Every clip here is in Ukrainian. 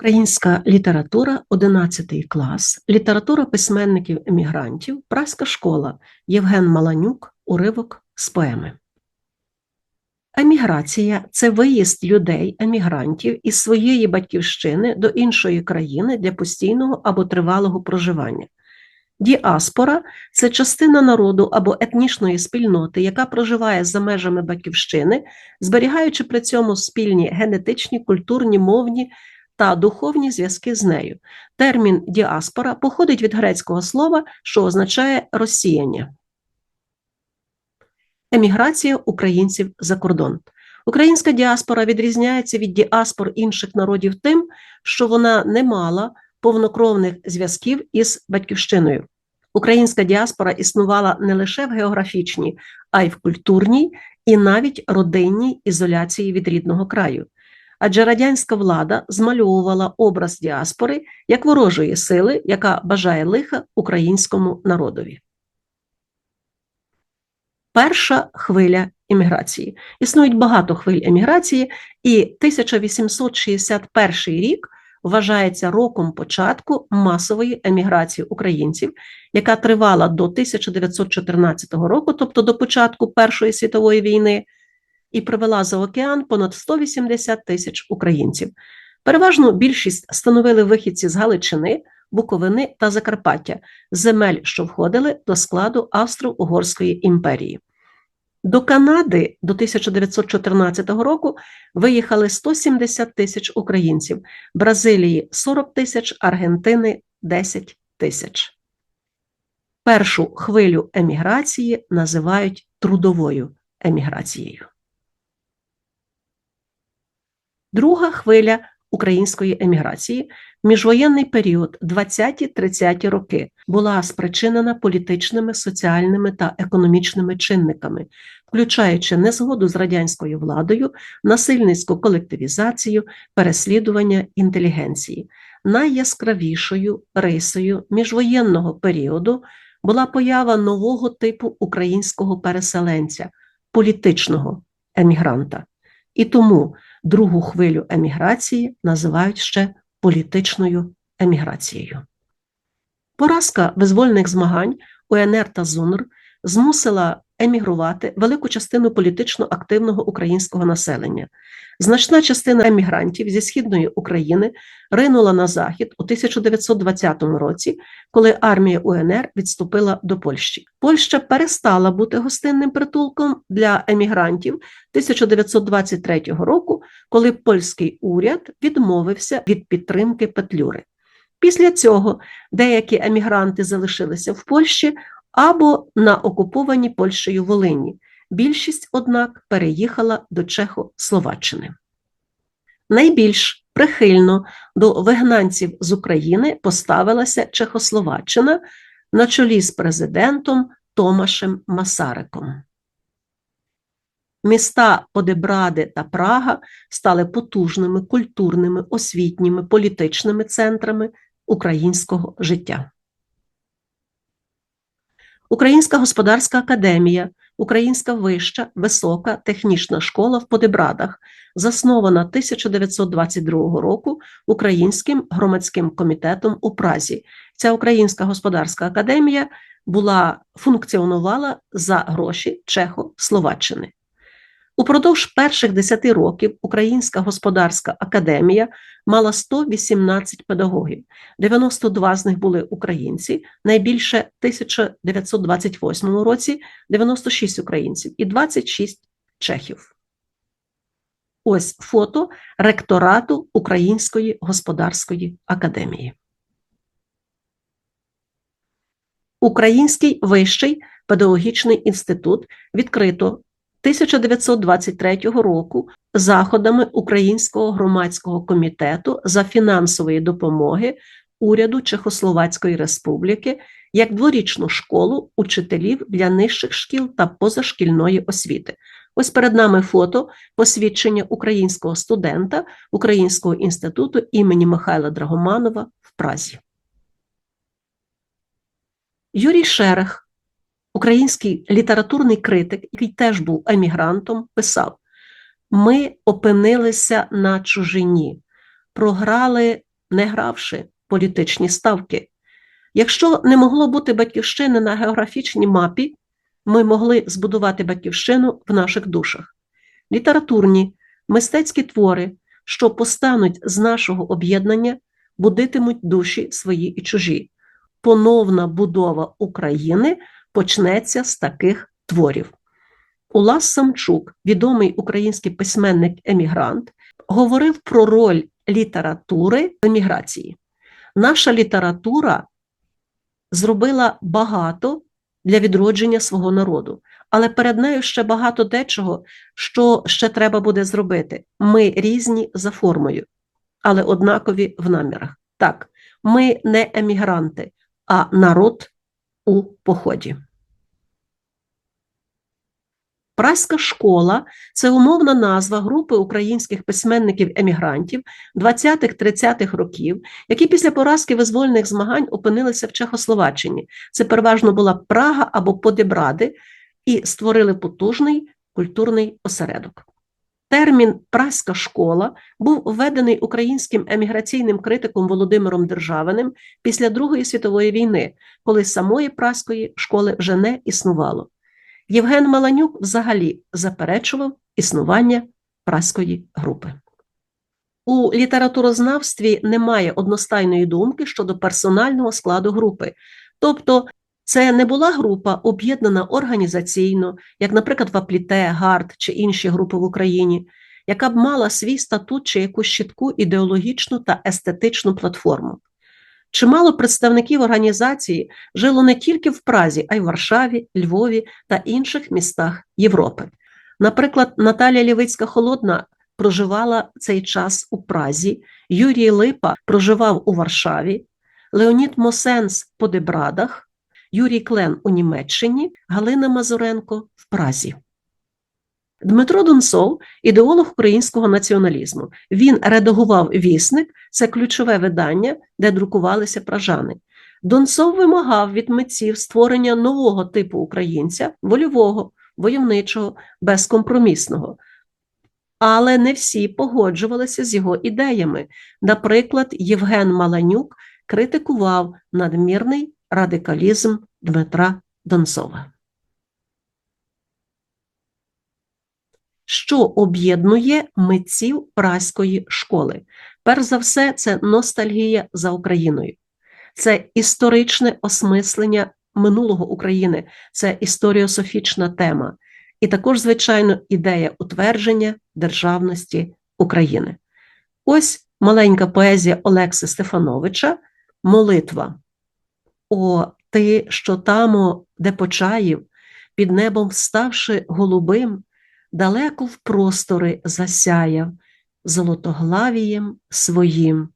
Українська література, 11 клас, література письменників емігрантів, Праська школа, Євген Маланюк, уривок з поеми. Еміграція це виїзд людей, емігрантів із своєї батьківщини до іншої країни для постійного або тривалого проживання. Діаспора це частина народу або етнічної спільноти, яка проживає за межами батьківщини, зберігаючи при цьому спільні генетичні, культурні, мовні та духовні зв'язки з нею. Термін діаспора походить від грецького слова, що означає розсіяння. Еміграція українців за кордон. Українська діаспора відрізняється від діаспор інших народів тим, що вона не мала повнокровних зв'язків із батьківщиною. Українська діаспора існувала не лише в географічній, а й в культурній і навіть родинній ізоляції від рідного краю. Адже радянська влада змальовувала образ діаспори як ворожої сили, яка бажає лиха українському народові. Перша хвиля еміграції. Існують багато хвиль еміграції, і 1861 рік вважається роком початку масової еміграції українців, яка тривала до 1914 року, тобто до початку Першої світової війни, і привела за океан понад 180 тисяч українців. Переважно більшість становили вихідці з Галичини, Буковини та Закарпаття, земель, що входили до складу Австро-Угорської імперії. До Канади до 1914 року виїхали 170 тисяч українців, Бразилії 40 тисяч, Аргентини 10 тисяч. Першу хвилю еміграції називають трудовою еміграцією. Друга хвиля української еміграції міжвоєнний період 20-30 роки була спричинена політичними, соціальними та економічними чинниками, включаючи незгоду з радянською владою, насильницьку колективізацію, переслідування інтелігенції. Найяскравішою рисою міжвоєнного періоду була поява нового типу українського переселенця, політичного емігранта. І тому другу хвилю еміграції називають ще політичною еміграцією. Поразка визвольних змагань УНР та ЗУНР змусила емігрувати велику частину політично активного українського населення. Значна частина емігрантів зі східної України ринула на захід у 1920 році, коли армія УНР відступила до Польщі. Польща перестала бути гостинним притулком для емігрантів 1923 року, коли польський уряд відмовився від підтримки Петлюри. Після цього деякі емігранти залишилися в Польщі або на окупованій Польщею Волині. Більшість, однак, переїхала до Чехословаччини. Найбільш прихильно до вигнанців з України поставилася Чехословаччина на чолі з президентом Томашем Масариком. Міста Подебради та Прага стали потужними культурними, освітніми, політичними центрами українського життя. Українська господарська академія, Українська вища висока технічна школа в Подебрадах, заснована 1922 року Українським громадським комітетом у Празі. Ця Українська господарська академія була функціонувала за гроші Чехословаччини. Упродовж перших 10 років Українська господарська академія мала 118 педагогів, 92 з них були українці, найбільше в 1928 році 96 українців і 26 чехів. Ось фото ректорату Української господарської академії. Український вищий педагогічний інститут відкрито 1923 року заходами Українського громадського комітету за фінансової допомоги уряду Чехословацької Республіки як дворічну школу учителів для нижчих шкіл та позашкільної освіти. Ось перед нами фото посвідчення українського студента Українського інституту імені Михайла Драгоманова в Празі. Юрій Шерех Український літературний критик, який теж був емігрантом, писав: ми опинилися на чужині, програли не гравши політичні ставки. Якщо не могло бути батьківщини на географічній мапі, ми могли збудувати батьківщину в наших душах. Літературні, мистецькі твори, що постануть з нашого об'єднання, будитимуть душі свої і чужі. Поновна будова України почнеться з таких творів. Улас Самчук, відомий український письменник-емігрант, говорив про роль літератури в еміграції. Наша література зробила багато для відродження свого народу, але перед нею ще багато дечого, що ще треба буде зробити. Ми різні за формою, але однакові в намірах. Так, ми не емігранти, а народ у поході. Праська школа це умовна назва групи українських письменників-емігрантів 20-30-х років, які після поразки визвольних змагань опинилися в Чехословаччині. Це переважно була Прага або Подебради, і створили потужний культурний осередок. Термін праська школа був введений українським еміграційним критиком Володимиром Державиним після Другої світової війни, коли самої праської школи вже не існувало. Євген Маланюк взагалі заперечував існування праської групи. У літературознавстві немає одностайної думки щодо персонального складу групи, тобто це не була група об'єднана організаційно, як, наприклад, Вапліте, Гард чи інші групи в Україні, яка б мала свій статут чи якусь чітку ідеологічну та естетичну платформу. Чимало представників організації жило не тільки в Празі, а й в Варшаві, Львові та інших містах Європи. Наприклад, Наталія Лівицька Холодна проживала цей час у Празі, Юрій Липа проживав у Варшаві, Леонід Мосенс в Подебрадах, Юрій Клен у Німеччині, Галина Мазуренко в Празі. Дмитро Донцов ідеолог українського націоналізму. Він редагував вісник, це ключове видання, де друкувалися пражани. Донцов вимагав від митців створення нового типу українця, вольового, войовничого, безкомпромісного. Але не всі погоджувалися з його ідеями. Наприклад, Євген Маланюк критикував надмірний радикалізм Дмитра Донцова. Що об'єднує митців праської школи? Перш за все, це ностальгія за Україною, це історичне осмислення минулого України, це історіософічна тема, і також, звичайно, ідея утвердження державності України. Ось маленька поезія Олекси Стефановича, молитва. О, ти, що тамо, де почаїв, під небом вставши голубим далеко в простори засяяв золотоглавієм своїм.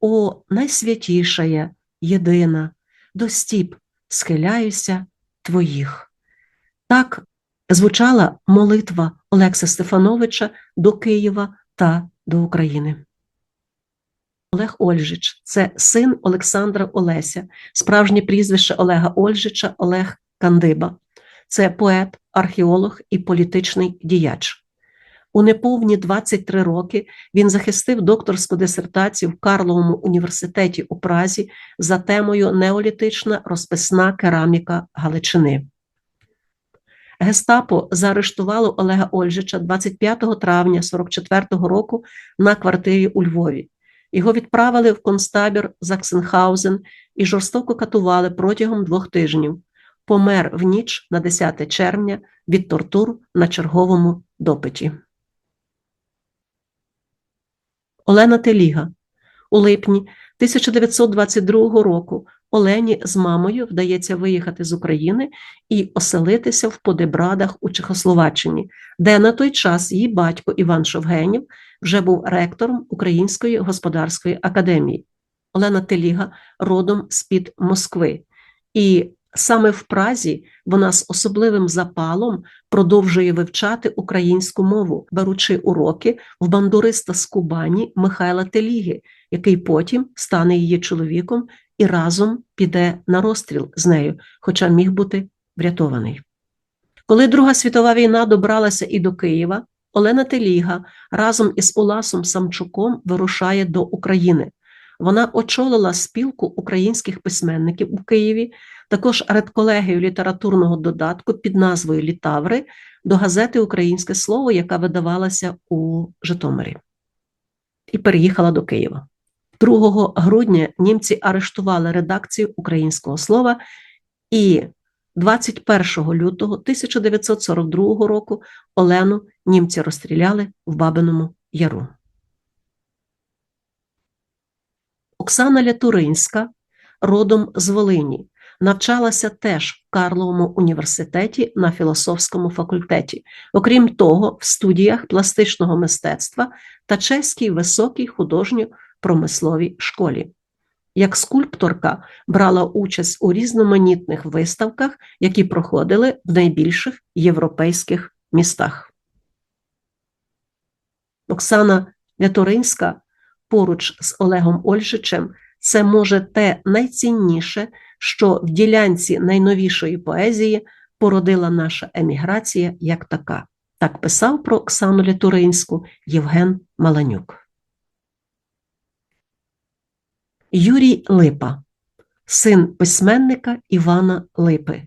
О, найсвятішая, єдина, до стіп схиляюся твоїх. Так звучала молитва Олекса Стефановича до Києва та до України. Олег Ольжич це син Олександра Олеся, справжнє прізвище Олега Ольжича Олег Кандиба. Це поет, археолог і політичний діяч. У неповні 23 роки він захистив докторську дисертацію в Карловому університеті у Празі за темою Неолітична розписна кераміка Галичини. Гестапо заарештувало Олега Ольжича 25 травня 44-го року на квартирі у Львові. Його відправили в концтабір Заксенхаузен і жорстоко катували протягом двох тижнів помер в ніч на 10 червня від тортур на черговому допиті. Олена Теліга у липні 1922 року Олені з мамою вдається виїхати з України і оселитися в Подебрадах у Чехословаччині, де на той час її батько Іван Шовгенів вже був ректором Української господарської академії. Олена Теліга родом з-під Москви. І Саме в Празі вона з особливим запалом продовжує вивчати українську мову, беручи уроки в бандуриста з Кубані Михайла Теліги, який потім стане її чоловіком і разом піде на розстріл з нею, хоча міг бути врятований. Коли Друга світова війна добралася і до Києва, Олена Теліга разом із Уласом Самчуком вирушає до України. Вона очолила спілку українських письменників у Києві, також редколегію літературного додатку під назвою Літаври до газети Українське слово, яка видавалася у Житомирі, і переїхала до Києва. 2 грудня німці арештували редакцію українського слова і 21 лютого 1942 року Олену німці розстріляли в Бабиному Яру. Оксана Лятуринська, родом з Волині, навчалася теж в Карловому університеті на філософському факультеті, окрім того, в студіях пластичного мистецтва та чеській високій художньо-промисловій школі. Як скульпторка брала участь у різноманітних виставках, які проходили в найбільших європейських містах. Оксана Няторинська поруч з Олегом Ольжичем це може те найцінніше, що в ділянці найновішої поезії породила наша еміграція як така. Так писав про Оксану Лятуринську Євген Маланюк. Юрій Липа, син письменника Івана Липи.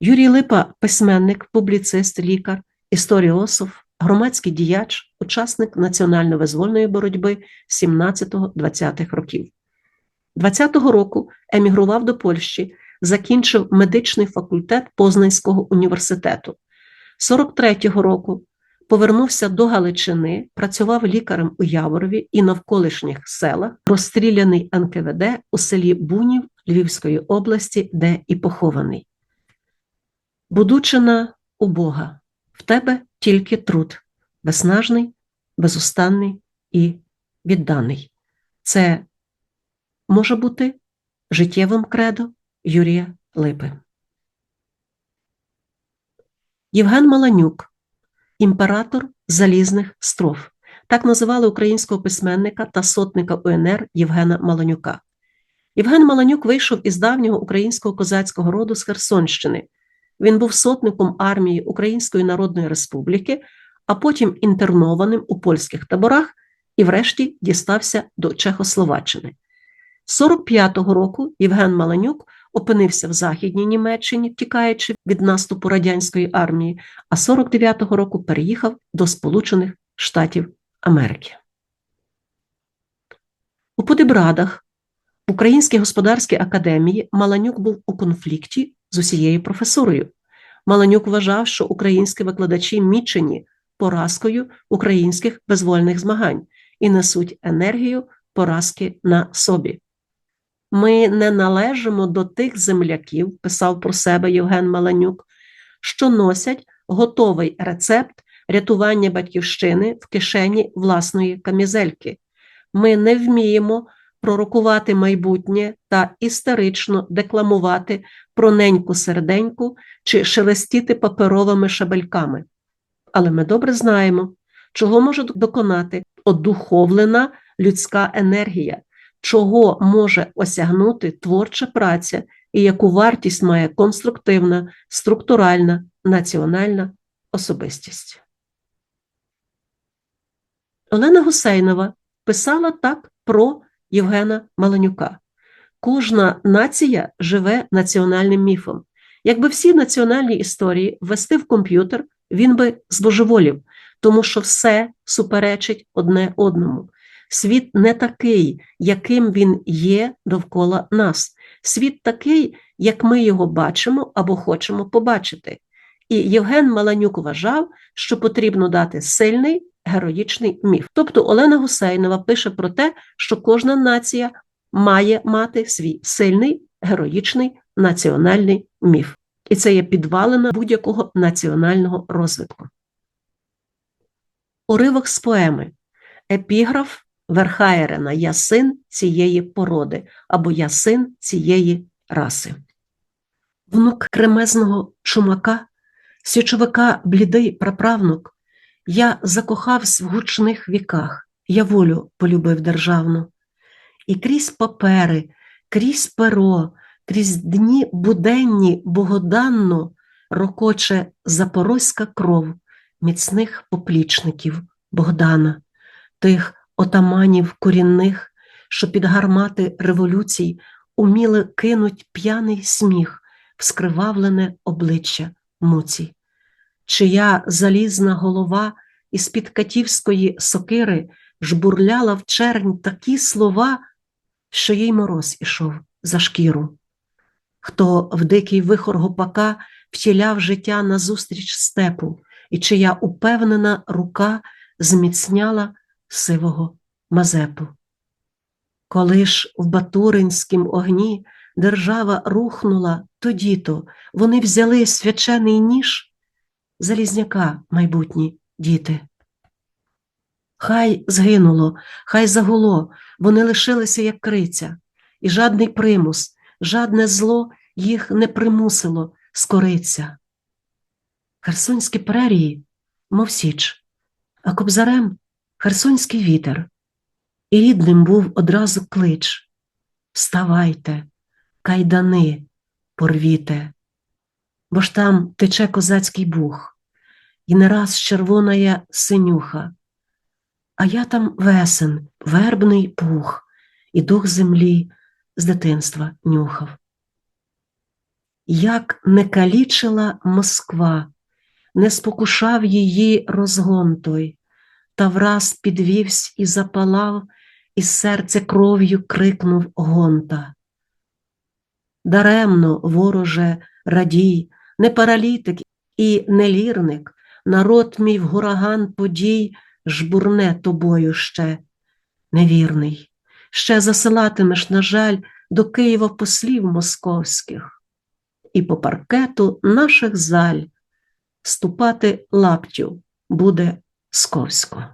Юрій Липа письменник, публіцист, лікар, історіософ, громадський діяч, учасник національно-визвольної боротьби 17-20-х років. 20-го року емігрував до Польщі, закінчив медичний факультет Познанського університету. 43-го року повернувся до Галичини, працював лікарем у Яворові і навколишніх селах, розстріляний НКВД у селі Бунів Львівської області, де і похований. Будучина у Бога, в тебе тільки труд, безснажний, безустанний і відданий. Це може бути життєвим кредо Юрія Липи. Євген Маланюк, імператор залізних строф. Так називали українського письменника та сотника УНР Євгена Маланюка. Євген Маланюк вийшов із давнього українського козацького роду з Херсонщини. Він був сотником армії Української Народної Республіки, а потім інтернованим у польських таборах і, врешті, дістався до Чехословаччини. 45-го року Євген Маланюк опинився в Західній Німеччині, втікаючи від наступу радянської армії, а 49-го року переїхав до Сполучених Штатів Америки. У Подибрадах в Українській господарській академії Маланюк був у конфлікті з усією професурою. Маланюк вважав, що українські викладачі мічені поразкою українських визвольних змагань і несуть енергію поразки на собі. Ми не належимо до тих земляків, писав про себе Євген Маланюк, що носять готовий рецепт рятування батьківщини в кишені власної камізельки. Ми не вміємо пророкувати майбутнє та історично декламувати про неньку серденьку чи шелестіти паперовими шабельками. Але ми добре знаємо, чого може доконати одуховлена людська енергія, чого може осягнути творча праця і яку вартість має конструктивна, структуральна, національна особистість. Олена Гусейнова писала так про Євгена Маланюка. Кожна нація живе національним міфом. Якби всі національні історії ввести в комп'ютер, він би збожеволів, тому що все суперечить одне одному. Світ не такий, яким він є довкола нас. Світ такий, як ми його бачимо або хочемо побачити. І Євген Маланюк вважав, що потрібно дати сильний героїчний міф. Тобто Олена Гусейнова пише про те, що кожна нація має мати свій сильний героїчний національний міф. І це є підвалина будь-якого національного розвитку. Уривок з поеми Епіграф Верхаєрена Я син цієї породи або Я син цієї раси. Внук кремезного чумака, січовика блідий праправнук, я закохався в гучних віках, я волю полюбив державну. І крізь папери, крізь перо, крізь дні буденні богоданно рокоче запорозька кров міцних поплічників Богдана, тих отаманів корінних, що під гармати революцій уміли кинуть п'яний сміх в скривавлене обличчя муці, чия залізна голова із під катівської сокири жбурляла в чернь такі слова, що їй мороз ішов за шкіру. Хто в дикий вихор гопака втіляв життя назустріч степу, і чия упевнена рука зміцняла сивого Мазепу. Коли ж в Батуринськім огні держава рухнула тоді то вони взяли свячений ніж Залізняка, майбутні діти. Хай згинуло, хай загуло, вони лишилися, як криця, і жадний примус, жадне зло їх не примусило скориться. Херсонські прерії, мов січ, а кобзарем херсонський вітер, і рідним був одразу клич. Вставайте, кайдани, порвіте, бо ж там тече козацький бух, і не раз червоная синюха, а я там весен, вербний пух, і дух землі з дитинства нюхав. Як не калічила Москва, не спокушав її розгон той, та враз підвівсь і запалав, і серце кров'ю крикнув гонта. Даремно, вороже, радій, не паралітик і не лірник, народ мій в гураган подій жбурне тобою ще, невірний, ще засилатимеш, на жаль, до Києва послів московських, і по паркету наших заль ступати лаптю буде сковсько.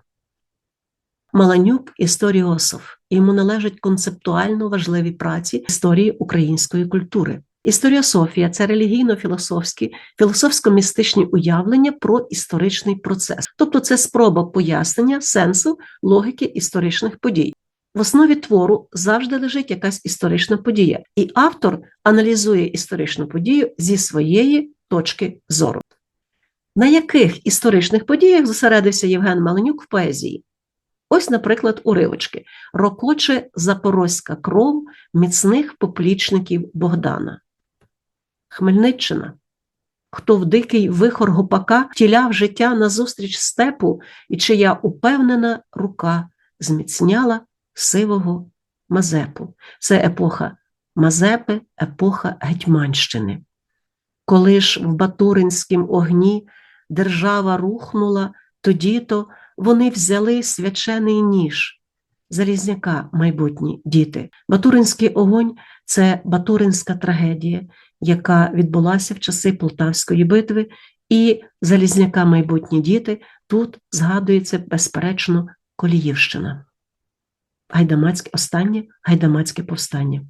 Маланюк історіософ, йому належать концептуально важливі праці історії української культури. Історіософія це релігійно-філософські, філософсько-містичні уявлення про історичний процес, тобто це спроба пояснення сенсу логіки історичних подій. В основі твору завжди лежить якась історична подія, і автор аналізує історичну подію зі своєї точки зору. На яких історичних подіях зосередився Євген Маленюк в поезії? Ось, наприклад, уривочки рокоче запорозька кров міцних поплічників Богдана. Хмельниччина. Хто в дикий вихор гопака втіляв життя назустріч степу, і чия упевнена рука зміцняла сивого Мазепу. Це епоха Мазепи, епоха Гетьманщини. Коли ж в Батуринськім огні держава рухнула, тоді то вони взяли свячений ніж. Залізняка, майбутні діти. Батуринський огонь це Батуринська трагедія, яка відбулася в часи Полтавської битви, і Залізняка, майбутні діти тут згадується безперечно Коліївщина. Гайдамацьке останнє гайдамацьке повстання.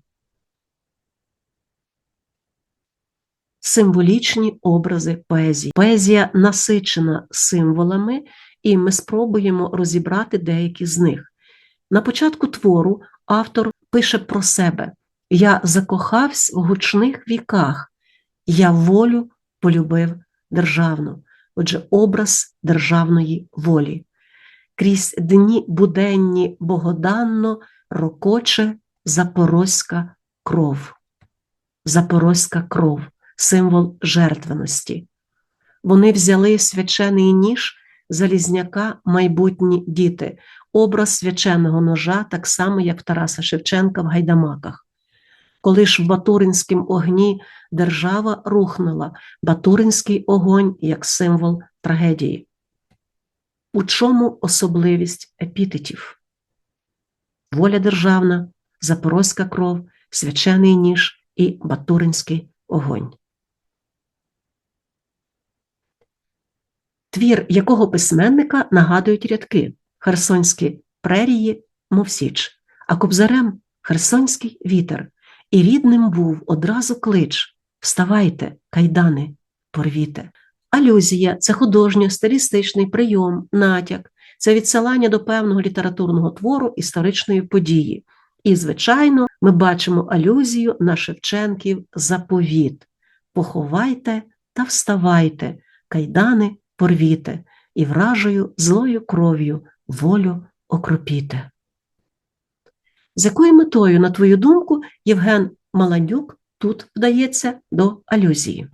Символічні образи поезії. Поезія насичена символами, і ми спробуємо розібрати деякі з них. На початку твору автор пише про себе: Я закохався в гучних віках, я волю полюбив державну, отже, образ державної волі. Крізь дні буденні богоданно рокоче запорозька кров. Запорозька кров, символ жертвеності. Вони взяли свячений ніж Залізняка майбутні діти, образ свяченого ножа, так само, як в Тараса Шевченка в Гайдамаках. Коли ж в Батуринському огні держава рухнула, Батуринський огонь як символ трагедії. У чому особливість епітетів? Воля державна, запорозька кров, свячений ніж і Батуринський огонь. Твір якого письменника нагадують рядки Херсонські прерії, мов січ, а кобзарем Херсонський вітер, і рідним був одразу клич Вставайте, кайдани, порвіте. Алюзія це художньо-стилістичний прийом, натяк, це відсилання до певного літературного твору історичної події. І, звичайно, ми бачимо алюзію на Шевченків заповіт Поховайте та вставайте, кайдани порвіте і вражою злою кров'ю волю окропіте. З якою метою, на твою думку, Євген Маланюк тут вдається до алюзії?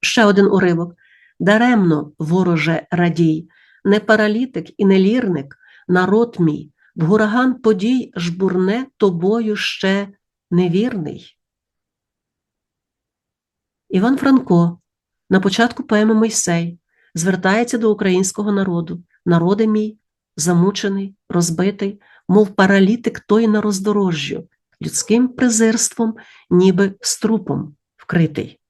Ще один уривок. Даремно, вороже радій, не паралітик і не лірник, народ мій, в гураган подій жбурне тобою ще невірний. Іван Франко на початку поеми Мойсей звертається до українського народу. Народи мій, замучений, розбитий, мов паралітик той на роздорожжю, людським презирством, ніби струпом вкритий.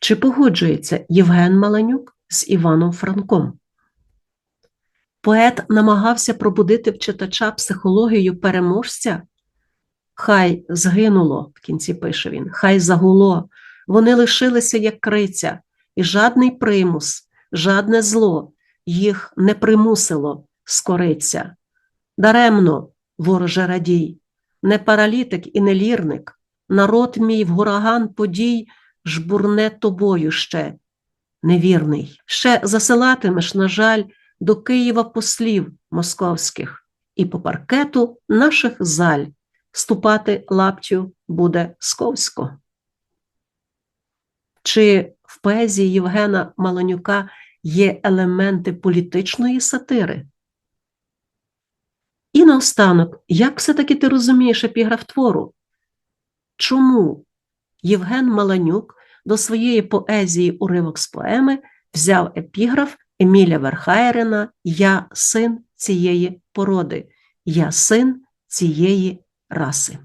Чи погоджується Євген Маланюк з Іваном Франком? Поет намагався пробудити в читача психологію переможця. Хай згинуло, в кінці пише він, хай загуло, вони лишилися як криця, і жадний примус, жадне зло їх не примусило скориться. Даремно, вороже радій, не паралітик і не лірник, народ мій в гураган подій жбурне тобою ще, невірний. Ще засилатимеш, на жаль, до Києва послів московських, і по паркету наших заль ступати лаптю буде сковсько. Чи в поезії Євгена Маланюка є елементи політичної сатири? І наостанок, як все-таки ти розумієш епіграф твору? Чому Євген Маланюк до своєї поезії уривок з поеми взяв епіграф Еміля Верхайрена Я син цієї породи, я син цієї раси?